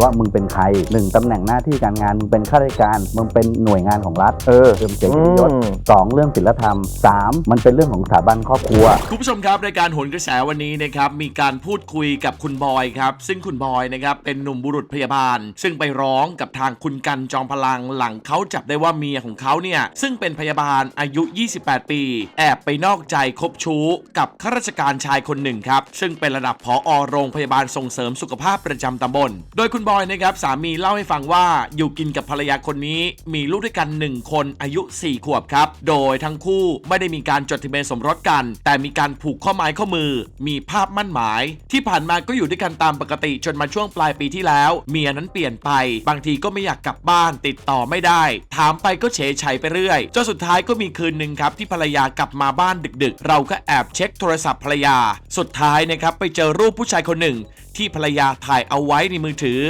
ว่ามึงเป็นใครหนึ่งตำแหน่งหน้าที่การงานมึงเป็นข้าราชการมึงเป็นหน่วยงานของรัฐเออเรื่องเกียรติยศอืมสองเรื่องศีลธรรมสามมันเป็นเรื่องของสถาบันครอบครัวคุณผู้ชมครับรายการโหนกระแสวันนี้นะครับมีการพูดคุยกับคุณบอยครับ ซึ่งคุณบอยนะครับเป็นหนุ่มบุรุษพยาบาล ซึ่งไปร้องกับทางคุณกันจอมพลังหลังเขาจับได้ว่าเมียของเขาเนี่ยซึ่งเป็นพยาบาลอายุ 28 ปี แอบไปนอกใจคบชู้ กับข้าราชการชายคนหนึ่งครับ ซึ่งเป็นระดับผอโรงพยาบาลส่งเสริมสุขภาพประจำตำบล โดยคุณบอยนะครับสามีเล่าให้ฟังว่าอยู่กินกับภรรยาคนนี้มีลูกด้วยกัน 1 คนอายุ 4 ขวบครับ โดยทั้งคู่ไม่ได้มีการจดทะเบียนสมรสกัน แต่มีการผูกข้อไม้ข้อมือ มีภาพมั่นหมาย ที่ผ่านมาก็อยู่ด้วยกันตามปกติจนมาช่วงปลายปีที่แล้วเมียนั้นเปลี่ยนไป บางทีก็ไม่อยากกลับบ้านติดต่อไม่ได้ ถามไปก็เฉยชัยไปเรื่อยจนสุดท้ายก็มีคืนหนึ่งครับที่ภรรยากลับมาบ้านดึกๆ เราก็แอบเช็คโทรศัพท์ภรรยา สุดท้ายนะครับไปเจอรูปผู้ชายคนหนึ่ง ที่ภรรยาถ่ายเอาไว้ในมือถือ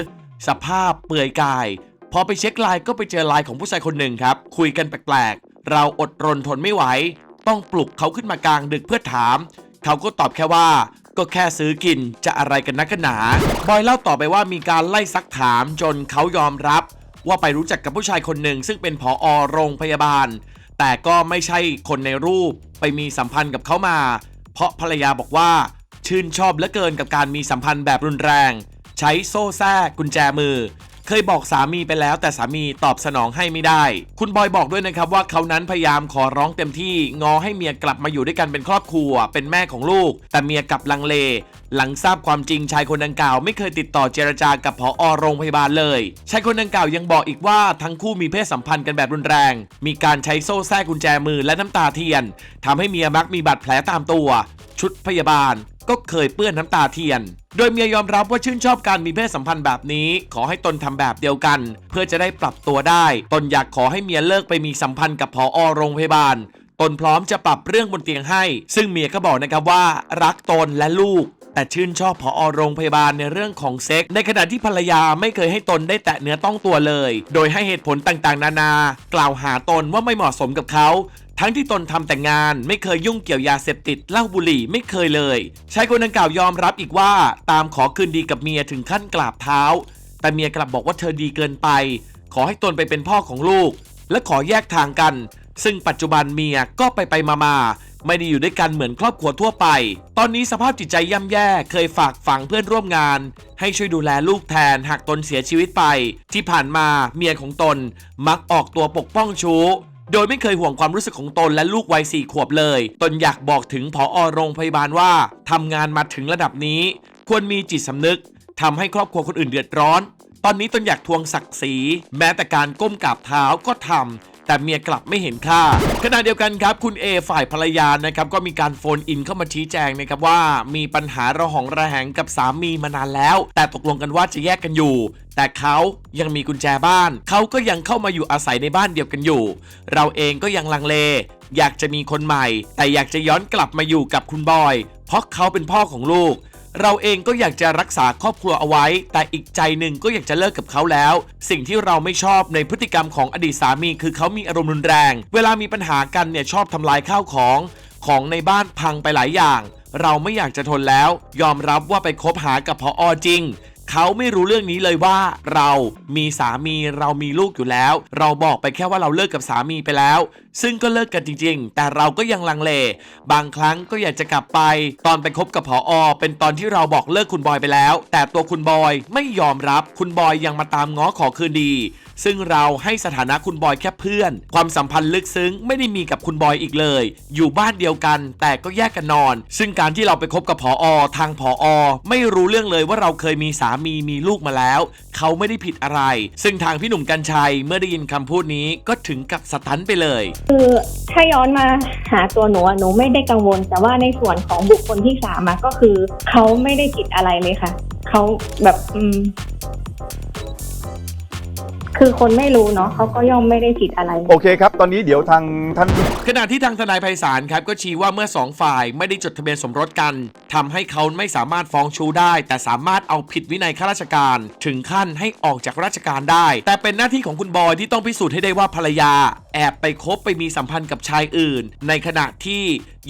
สภาพเปลือยกาย พอไปเช็คไลน์ก็ไปเจอไลน์ของผู้ชายคนหนึ่งครับ คุยกันแปลกๆ เราอดรนทนไม่ไหว ต้องปลุกเขาขึ้นมากลางดึกเพื่อถาม เขาก็ตอบแค่ว่าก็แค่ซื้อกินจะอะไรกันนักกันหนา บอยเล่าต่อไปว่ามีการไล่ซักถามจนเขายอมรับ ว่าไปรู้จักกับผู้ชายคนหนึ่งซึ่งเป็นผอโรงพยาบาล แต่ก็ไม่ใช่คนในรูปไปมีสัมพันธ์กับเขามา เพราะภรรยาบอกว่า ชื่นชอบเหลือเกินกับการมีสัมพันธ์แบบรุนแรง ใช้โซ่แท้กุญแจมือ เคยบอกสามีไปแล้วแต่สามีตอบสนองให้ไม่ได้ คุณบอยบอกด้วยนะครับว่าเขานั้นพยายามขอร้องเต็มที่งอให้เมียกลับมาอยู่ด้วยกันเป็นครอบครัว เป็นแม่ของลูก แต่เมียกลับลังเล หลังทราบความจริงชายคนดังกล่าว ไม่เคยติดต่อเจรจากับผอโรงพยาบาลเลยชายคนดังกล่าวยังบอกอีกว่าทั้งคู่มีเพศสัมพันธ์กันแบบรุนแรง มีการใช้โซ่แท้กุญแจมือและน้ำตาเทียนทำให้เมียมักมีบาดแผลตามตัว ชุดพยาบาล ก็เคยเปื้อนน้ำตาเทียน โดยเมียยอมรับว่าชื่นชอบการมีเพศสัมพันธ์แบบนี้ ขอให้ตนทำแบบเดียวกัน เพื่อจะได้ปรับตัวได้ ตนอยากขอให้เมียเลิกไปมีสัมพันธ์กับผอโรงพยาบาลตนพร้อมจะปรับเรื่องบนเตียงให้ ซึ่งเมียก็บอกนะครับว่า รักตนและลูก แต่ชื่นชอบผอโรงพยาบาลในเรื่องของเซ็ก ในขณะที่ภรรยาไม่เคยให้ตนได้แตะเนื้อต้องตัวเลย โดยให้เหตุผลต่างๆ นานา กล่าวหาตนว่าไม่เหมาะสมกับเขาทั้งที่ตนทำแต่งานไม่เคยยุ่งเกี่ยว ยาเสพติดเหล้าบุหรี่ไม่เคยเลยชายคนดังกล่าวยอมรับอีกว่า ตามขอคืนดีกับเมียถึงขั้นกราบเท้า แต่เมียกลับบอกว่าเธอดีเกินไป ขอให้ตนไปเป็นพ่อของลูก และขอแยกทางกัน ซึ่งปัจจุบันเมียก็ไปไปมามา ไม่ได้อยู่ด้วยกันเหมือนครอบครัวทั่วไป ตอนนี้สภาพจิตใจย่ำแย่เคยฝากฝังเพื่อนร่วมงาน ให้ช่วยดูแลลูกแทนหากตนเสียชีวิตไป ที่ผ่านมาเมียของตนมักออกตัวปกป้องชู้โดยไม่เคยห่วงความรู้สึกของตนและลูกวัยสี่ขวบเลย ตนอยากบอกถึงผออโรงพยาบาลว่าทำงานมาถึงระดับนี้ ควรมีจิตสำนึกทำให้ครอบครัวคนอื่นเดือดร้อน ตอนนี้ตนอยากทวงศักดิ์ศรีแม้แต่การก้มกราบเท้าก็ทำ แต่เมียกลับไม่เห็นค่า ขณะเดียวกันครับ คุณเอฝ่ายภรรยานะครับก็มีการโฟนอินเข้ามาชี้แจงนะครับว่ามีปัญหาระหองระแหงกับสามีมานานแล้ว แต่ตกลงกันว่าจะแยกกันอยู่ แต่เขายังมีกุญแจบ้าน เขาก็ยังเข้ามาอยู่อาศัยในบ้านเดียวกันอยู่ เราเองก็ยังลังเล อยากจะมีคนใหม่ แต่อยากจะย้อนกลับมาอยู่กับคุณบอย เพราะเขาเป็นพ่อของลูก เราเองก็อยากจะรักษาครอบครัวเอาไว้ แต่อีกใจหนึ่งก็อยากจะเลิกกับเขาแล้ว สิ่งที่เราไม่ชอบในพฤติกรรมของอดีตสามี คือเขามีอารมณ์รุนแรง เวลามีปัญหากันเนี่ยชอบทำลายข้าวของ ของในบ้านพังไปหลายอย่าง เราไม่อยากจะทนแล้ว ยอมรับว่าไปคบหากับพออจริง เขาไม่รู้เรื่องนี้เลยว่าเรามีสามีเรามีลูกอยู่แล้ว เราบอกไปแค่ว่าเราเลิกกับสามีไปแล้ว ซึ่งก็เลิกกันจริง ๆ แต่เราก็ยังลังเล บางครั้งก็อยากจะกลับไป ตอนไปคบกับผออเป็นตอนที่เราบอกเลิกคุณบอยไปแล้ว แต่ตัวคุณบอยไม่ยอมรับคุณบอยยังมาตามง้อขอคืนดี ซึ่งเราให้สถานะคุณบอยแค่เพื่อน ความสัมพันธ์ลึกซึ้งไม่ได้มีกับคุณบอยอีกเลย อยู่บ้านเดียวกันแต่ก็แยกกันนอน ซึ่งการที่เราไปคบกับผออทางผออไม่รู้เรื่องเลยว่าเราเคยมีสามีมีลูกมาแล้ว เขาไม่ได้ผิดอะไร ซึ่งทางพี่หนุ่มกัญชัยเมื่อได้ยินคำพูดนี้ก็ถึงกับสตันไปเลย คือถ้าย้อนมาหาตัวหนูอะหนูไม่ได้กังวล แต่ว่าในส่วนของบุคคลที่สามอะก็คือ เขาไม่ได้ผิดอะไรเลยค่ะ เขาแบบอืม คือคนไม่รู้เนาะเขาก็ย่อมไม่ได้ผิดอะไร โอเคครับ ตอนนี้เดี๋ยวทางท่าน ขณะที่ทางทนายไพศาลครับก็ชี้ว่าเมื่อสองฝ่ายไม่ได้จดทะเบียนสมรสกันทำให้เขาไม่สามารถฟ้องชู้ได้ แต่สามารถเอาผิดวินัยข้าราชการ ถึงขั้นให้ออกจากราชการได้ แต่เป็นหน้าที่ของคุณบอยที่ต้องพิสูจน์ให้ได้ว่าภรรยา แอบไปคบไปมีสัมพันธ์กับชายอื่น ในขณะที่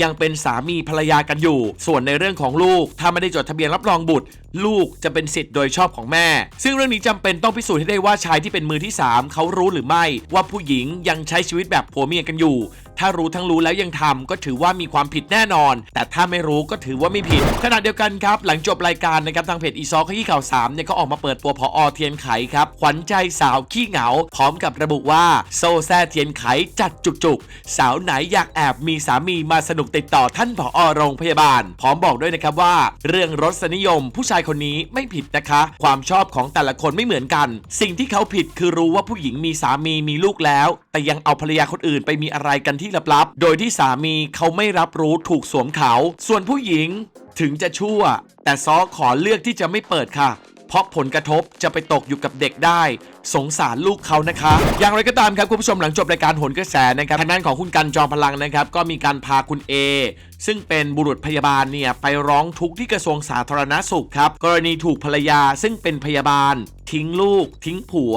ยังเป็นสามีภรรยากันอยู่ ส่วนในเรื่องของลูก ถ้าไม่ได้จดทะเบียนรับรองบุตร ลูกจะเป็นสิทธิ์โดยชอบของแม่ ซึ่งเรื่องนี้จำเป็นต้องพิสูจน์ให้ได้ว่าชายที่เป็นมือที่ 3 เขารู้หรือไม่ ว่าผู้หญิงยังใช้ชีวิตแบบผัวเมียกันอยู่ ถ้ารู้ทั้งรู้แล้วยังทำก็ถือว่ามีความผิดแน่นอน แต่ถ้าไม่รู้ก็ถือว่าไม่ผิด ขณะเดียวกันครับ หลังจบรายการนะครับทางเพจอีซอขยี้ข่าว3เนี่ยก็ออกมาเปิดตัวพออเทียนไขครับขวัญใจสาวขี้เหงา พร้อมกับระบุว่าโซแซเทียนไขจัดจุกๆ สาวไหนอยากแอบมีสามีมาสนุกติดต่อท่านผอโรงพยาบาล พร้อมบอกด้วยนะครับว่า เรื่องรสนิยมผู้ชายคนนี้ไม่ผิดนะคะ ความชอบของแต่ละคนไม่เหมือนกัน สิ่งที่เขาผิดคือรู้ว่าผู้หญิงมีสามีมีลูกแล้ว แต่ยังเอาภรรยาคนอื่นไปมีอะไรกันที่ลับๆ โดยที่สามีเขาไม่รับรู้ถูกสวมเขา ส่วนผู้หญิงถึงจะชั่ว แต่ซอขอเลือกที่จะไม่เปิดค่ะ เพราะผลกระทบจะไปตกอยู่กับเด็กได้ สงสารลูกเขานะคะ อย่างไรก็ตามครับคุณผู้ชมหลังจบรายการโหนกระแสนะครับทางด้านของคุณกันจอมพลังนะครับ ก็มีการพาคุณเอซึ่งเป็นบุรุษพยาบาลเนี่ยไปร้องทุกข์ที่กระทรวงสาธารณสุขครับ กรณีถูกภรรยาซึ่งเป็นพยาบาล ทิ้งลูก ทิ้งผัว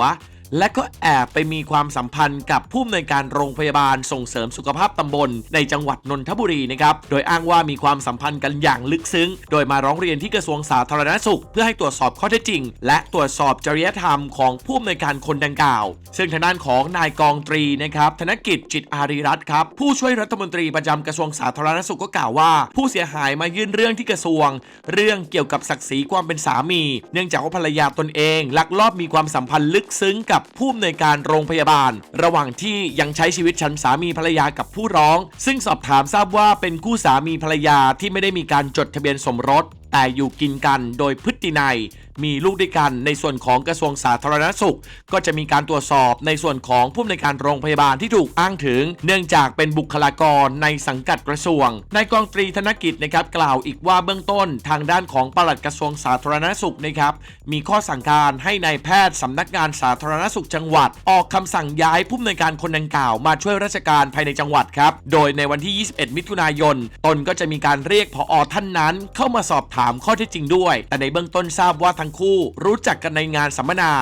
และก็แอบไปมีความสัมพันธ์กับผู้อำนวยการโรงพยาบาลส่งเสริมสุขภาพตำบล ในจังหวัดนนทบุรีนะครับ โดยอ้างว่ามีความสัมพันธ์กันอย่างลึกซึ้ง โดยมาร้องเรียนที่กระทรวงสาธารณสุข เพื่อให้ตรวจสอบข้อเท็จจริง และตรวจสอบจริยธรรมของผู้อำนวยการคนดังกล่าว ซึ่งทางด้านของนายกองตรีนะครับธนกิจจิตอารีรัตน์ครับผู้ช่วยรัฐมนตรีประจำกระทรวงสาธารณสุขก็กล่าวว่า ผู้เสียหายมายื่นเรื่องที่กระทรวง เรื่องเกี่ยวกับศักดิ์ศรีความเป็นสามี เนื่องจากว่าภรรยาตนเอง ลักลอบมีความสัมพันธ์ลึกซึ้งกับผู้อำนวยการโรงพยาบาล ระหว่างที่ยังใช้ชีวิตฉันสามีภรรยากับผู้ร้อง ซึ่งสอบถามทราบว่าเป็นคู่สามีภรรยาที่ไม่ได้มีการจดทะเบียนสมรส แต่อยู่กินกันโดยพฤตินัย มีลูกด้วยกันในส่วนของกระทรวงสาธารณสุข ก็จะมีการตรวจสอบในส่วนของผู้อำนวยการโรงพยาบาลที่ถูกอ้างถึง เนื่องจากเป็นบุคลากรในสังกัดกระทรวงนายกองตรีธนกิจนะครับกล่าวอีกว่าเบื้องต้นทางด้านของปลัดกระทรวงสาธารณสุขนะครับมีข้อสั่งการให้นายแพทย์สำนักงานสาธารณสุขจังหวัด ออกคำสั่งย้ายผู้อำนวยการคนดังกล่าวมาช่วยราชการภายในจังหวัดครับ โดยในวันที่ 21 มิถุนายน ตนก็จะมีการเรียกผอท่านนั้นเข้ามาสอบถามามข้อท็จจริงด้วย แต่ในเบื้องต้นทราบว่าทั้งคู่รู้จักกันในงานสัมมนา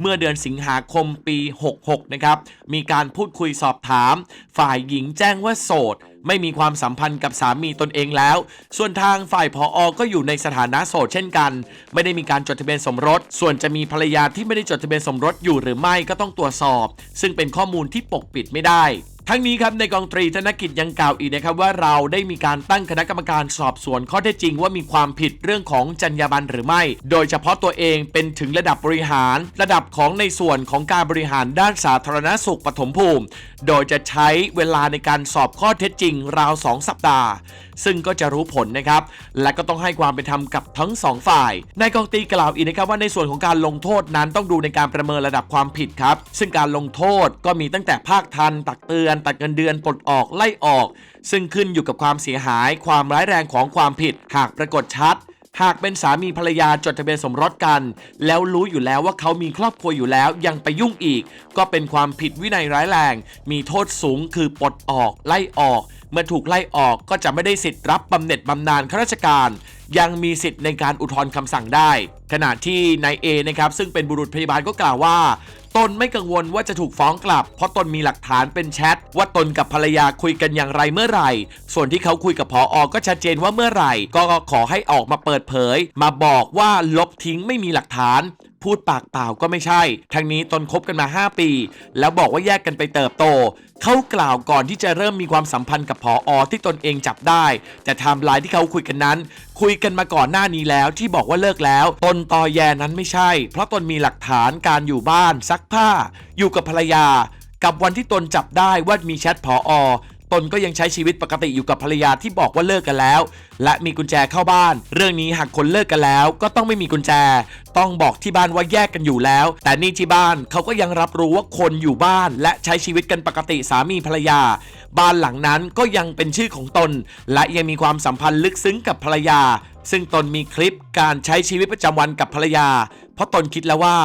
เมื่อเดือนสิงหาคมปี 66 นะครับ มีการพูดคุยสอบถาม ฝ่ายหญิงแจ้งว่าโสด ไม่มีความสัมพันธ์กับสามีตนเองแล้ว ส่วนทางฝ่ายพออก็อยู่ในสถานะโสดเช่นกัน ไม่ได้มีการจดทะเบียนสมรส ส่วนจะมีภรรยาที่ไม่ได้จดทะเบียนสมรสอยู่หรือไม่ก็ต้องตรวจสอบ ซึ่งเป็นข้อมูลที่ปกปิดไม่ได้ ทั้งนี้ครับในกองตรีธนกิจยังกล่าวอีกนะครับว่าเราได้มีการตั้งคณะกรรมการสอบสวนข้อเท็จจริงว่ามีความผิดเรื่องของจรรยาบรรณหรือไม่ โดยเฉพาะตัวเองเป็นถึงระดับบริหาร ระดับของในส่วนของการบริหารด้านสาธารณสุขปฐมภูมิ โดยจะใช้เวลาในการสอบข้อเท็จจริงราว 2 สัปดาห์ ซึ่งก็จะรู้ผลนะครับ และก็ต้องให้ความเป็นธรรมกับทั้งสองฝ่าย นายกองตรีกล่าวอีกนะครับว่าในส่วนของการลงโทษนั้นต้องดูในการประเมินระดับความผิดครับ ซึ่งการลงโทษก็มีตั้งแต่ภาคทันตักเตือนตัดเงินเดือนปลดออกไล่ออก ซึ่งขึ้นอยู่กับความเสียหาย ความร้ายแรงของความผิด หากปรากฏชัด หากเป็นสามีภรรยาจดทะเบียนสมรสกัน แล้วรู้อยู่แล้วว่าเขามีครอบครัวอยู่แล้วยังไปยุ่งอีก ก็เป็นความผิดวินัยร้ายแรง มีโทษสูงคือปลดออกไล่ออก เมื่อถูกไล่ออกก็จะไม่ได้สิทธิ์รับบำเหน็จบำนาญข้าราชการ ยังมีสิทธิ์ในการอุทธรณ์คำสั่งได้ ขณะที่นายเอนะครับซึ่งเป็นบุรุษพยาบาลก็กล่าวว่า ตนไม่กังวลว่าจะถูกฟ้องกลับ เพราะตนมีหลักฐานเป็นแชทว่าตนกับภรรยาคุยกันอย่างไรเมื่อไหร่ ส่วนที่เขาคุยกับพออก็ชัดเจนว่าเมื่อไหร่ ก็ขอให้ออกมาเปิดเผย มาบอกว่าลบทิ้งไม่มีหลักฐานพูดปากเปล่าก็ไม่ใช่ ทั้งนี้ตนคบกันมา 5 ปี แล้วบอกว่าแยกกันไปเติบโต เขากล่าวก่อนที่จะเริ่มมีความสัมพันธ์กับพออที่ตนเองจับได้ แต่ไทม์ไลน์ที่เขาคุยกันนั้น คุยกันมาก่อนหน้านี้แล้วที่บอกว่าเลิกแล้ว ตนตอแยนั้นไม่ใช่ เพราะตนมีหลักฐานการอยู่บ้านซักผ้า อยู่กับภรรยา กับวันที่ตนจับได้ว่ามีแชทพออตนก็ยังใช้ชีวิตปกติอยู่กับภรรยาที่บอกว่าเลิกกันแล้ว และมีกุญแจเข้าบ้าน เรื่องนี้หากคนเลิกกันแล้ว ก็ต้องไม่มีกุญแจ ต้องบอกที่บ้านว่าแยกกันอยู่แล้ว แต่นี่ที่บ้านเขาก็ยังรับรู้ว่าคนอยู่บ้าน และใช้ชีวิตกันปกติสามีภรรยา บ้านหลังนั้นก็ยังเป็นชื่อของตน และยังมีความสัมพันธ์ลึกซึ้งกับภรรยา ซึ่งตนมีคลิปการใช้ชีวิตประจำวันกับภรรยา เพราะตนคิดแล้วว่า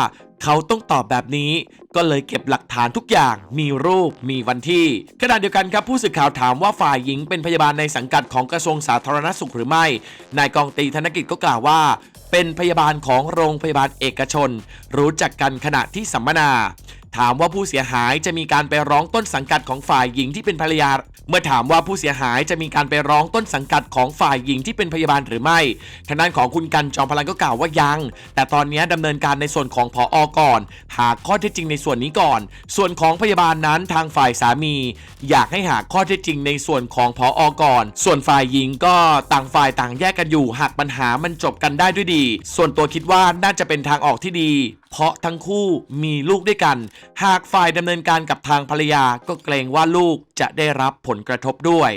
เขาต้องตอบแบบนี้ ก็เลยเก็บหลักฐานทุกอย่าง มีรูปมีวันที่ขณะเดียวกันครับผู้สื่อข่าวถามว่าฝ่ายหญิงเป็นพยาบาลในสังกัดของกระทรวงสาธารณสุขหรือไม่ นายกองตีธนกิจก็กล่าวว่า เป็นพยาบาลของโรงพยาบาลเอกชน รู้จักกันขณะที่สัมมนา ถามว่าผู้เสียหายจะมีการไปร้องต้นสังกัดของฝ่ายหญิงที่เป็นภรรยา เมื่อถามว่าผู้เสียหายจะมีการไปร้องต้นสังกัดของฝ่ายหญิงที่เป็นพยาบาลหรือไม่ทางด้านของคุณกันจอมพลังก็กล่าวว่ายัง แต่ตอนนี้ดำเนินการในส่วนของพออก่อน หาข้อเท็จจริงในส่วนนี้ก่อน ส่วนของพยาบาลนั้นทางฝ่ายสามี อยากให้หาข้อเท็จจริงในส่วนของพออก่อน ส่วนฝ่ายหญิงก็ต่างฝ่ายต่างแยกกันอยู่ หากปัญหามันจบกันได้ด้วยดี ส่วนตัวคิดว่าน่าจะเป็นทางออกที่ดี เพราะทั้งคู่มีลูกด้วยกัน หากฝ่ายดำเนินการกับทางภรรยาก็เกรงว่าลูกจะได้รับผลกระทบด้วย